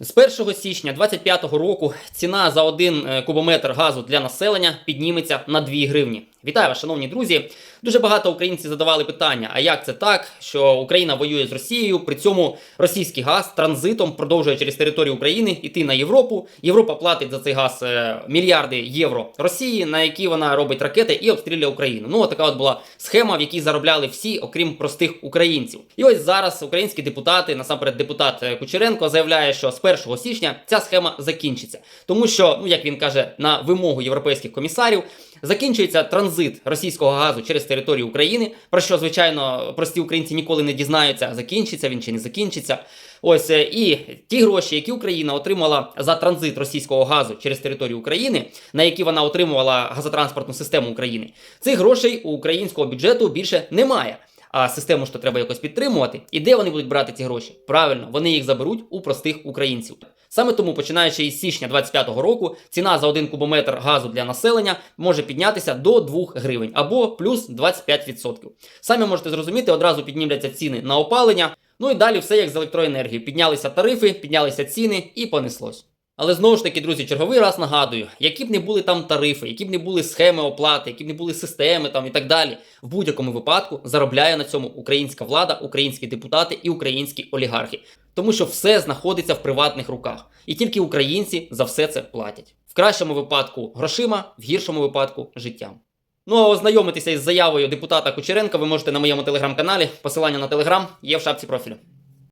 З 1 січня 2025 року ціна за один е, кубометр газу для населення підніметься на 2 гривні. Вітаю вас, шановні друзі. Дуже багато українців задавали питання: а як це так, що Україна воює з Росією? При цьому російський газ транзитом продовжує через територію України йти на Європу. Європа платить за цей газ е, мільярди євро Росії, на які вона робить ракети і обстрілює Україну. Ну, така от була схема, в якій заробляли всі, окрім простих українців. І ось зараз українські депутати, насамперед депутат е, Кучеренко, заявляє, що з 1 січня ця схема закінчиться, тому що, ну як він каже, на вимогу європейських комісарів. Закінчується транзит російського газу через територію України, про що, звичайно, прості українці ніколи не дізнаються, закінчиться він чи не закінчиться. Ось е, і ті гроші, які Україна отримала за транзит російського газу через територію України, на які вона отримувала газотранспортну систему України, цих грошей у українського бюджету більше немає. А систему то треба якось підтримувати. І де вони будуть брати ці гроші? Правильно, вони їх заберуть у простих українців. Саме тому, починаючи із січня 2025 року, ціна за один кубометр газу для населення може піднятися до 2 гривень або плюс 25%. Самі можете зрозуміти, одразу піднімляться ціни на опалення. Ну і далі все як з електроенергією. Піднялися тарифи, піднялися ціни і понеслось. Але знову ж таки, друзі, черговий раз нагадую, які б не були там тарифи, які б не були схеми оплати, які б не були системи там і так далі. В будь-якому випадку заробляє на цьому українська влада, українські депутати і українські олігархи. Тому що все знаходиться в приватних руках, і тільки українці за все це платять. В кращому випадку грошима, в гіршому випадку життям. Ну а ознайомитися із заявою депутата Кучеренка ви можете на моєму телеграм-каналі. Посилання на телеграм є в шапці профілю.